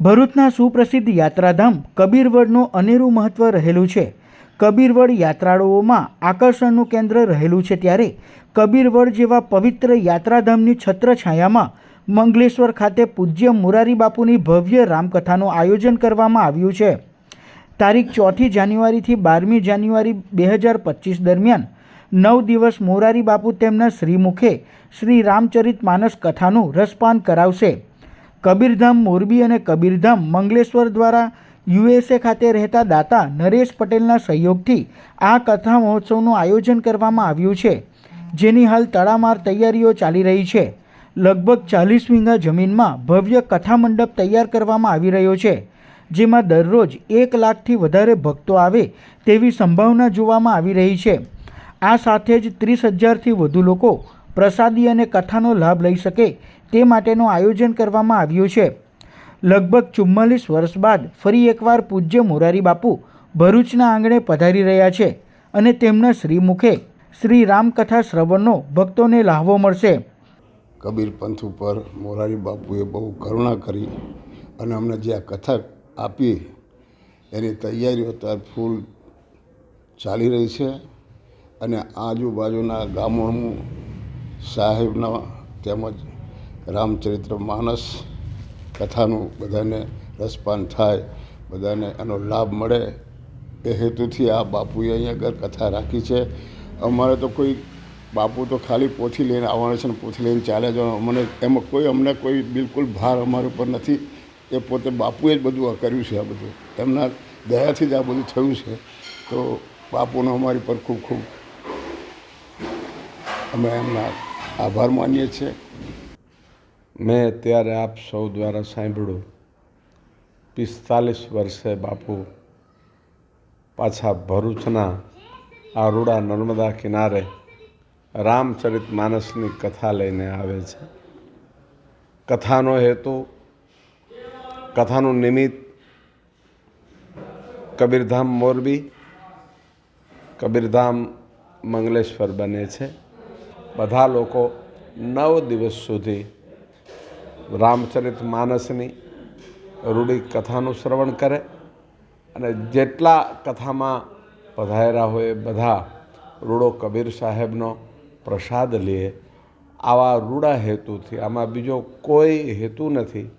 ભરૂચના સુપ્રસિદ્ધ યાત્રાધામ કબીરવડનું અનેરું મહત્ત્વ રહેલું છે. કબીરવડ યાત્રાળુઓમાં આકર્ષણનું કેન્દ્ર રહેલું છે ત્યારે કબીરવડ જેવા પવિત્ર યાત્રાધામની છત્રછાયામાં મંગલેશ્વર ખાતે પૂજ્ય મોરારી બાપુની ભવ્ય રામકથાનું આયોજન કરવામાં આવ્યું છે. તારીખ ચોથી જાન્યુઆરીથી બારમી જાન્યુઆરી બે હજાર પચીસ દરમિયાન નવ દિવસ મોરારી બાપુ તેમના શ્રીમુખે શ્રી રામચરિત માનસ કથાનું રસપાન કરાવશે. કબીરધામ મોરબી અને કબીરધામ મંગલેશ્વર દ્વારા યુએસએ ખાતે રહેતા દાતા નરેશ પટેલના સહયોગથી આ કથા મહોત્સવનું આયોજન કરવામાં આવ્યું છે. જેની હાલ તડામાર તૈયારીઓ ચાલી રહી છે. લગભગ ચાલીસ વીંગા જમીનમાં ભવ્ય કથા મંડપ તૈયાર કરવામાં આવી રહ્યો છે. જેમાં દરરોજ એક લાખથી વધારે ભક્તો આવે તેવી સંભાવના જોવામાં આવી રહી છે. આ સાથે જ ત્રીસ હજારથી વધુ લોકો પ્રસાદી અને કથાનો લાભ લઈ શકે તે માટેનું આયોજન કરવામાં આવ્યું છે. લગભગ ચુમ્માલીસ વર્ષ બાદ ફરી એકવાર પૂજ્ય મોરારી બાપુ ભરૂચના આંગણે પધારી રહ્યા છે અને તેમના શ્રીમુખે શ્રી રામકથા શ્રવણનો ભક્તોને લાહવો મળશે. કબીર પંથ ઉપર મોરારી બાપુએ બહુ કરુણા કરી અને અમને જે આ કથા આપી એની તૈયારીઓ અત્યારે ફૂલ ચાલી રહી છે અને આજુબાજુના ગામોનું સાહેબના તેમજ રામચરિત્ર માનસ કથાનું બધાને રસપાન થાય, બધાને એનો લાભ મળે. એ હેતુથી આ બાપુએ અહીંયા આગળ કથા રાખી છે. અમારે તો કોઈ બાપુ તો ખાલી પોથી લઈને આવવાના છે ને પોથી લઈને ચાલે જવાનું. અમને એમાં કોઈ, અમને કોઈ બિલકુલ ભાર અમારા ઉપર નથી. એ પોતે બાપુએ જ બધું આ કર્યું છે આ બધું. એમના દયાથી જ આ બધું થયું છે. તો બાપુનો અમારી પર ખૂબ ખૂબ અમે એમના આભાર માનીએ છીએ. મેં ત્યારે આપ સૌ દ્વારા સાંભળ્યું. પિસ્તાલીસ વર્ષે બાપુ પાછા ભરૂચના આ રૂડા નર્મદા કિનારે રામચરિત માનસની કથા લઈને આવે છે. કથાનો હેતુ, કથાનું નિમિત્ત કબીરધામ મોરબી, કબીરધામ મંગલેશ્વર બને છે. બધા લોકો નવ દિવસ સુધી રામચરિત માનસની રૂઢિ કથાનું શ્રવણ કરે અને જેટલા કથામાં પધાર્યા હોય બધા રૂડો કબીર સાહેબનો પ્રસાદ લે. આવા રૂડા હેતુથી, આમાં બીજો કોઈ હેતુ નથી.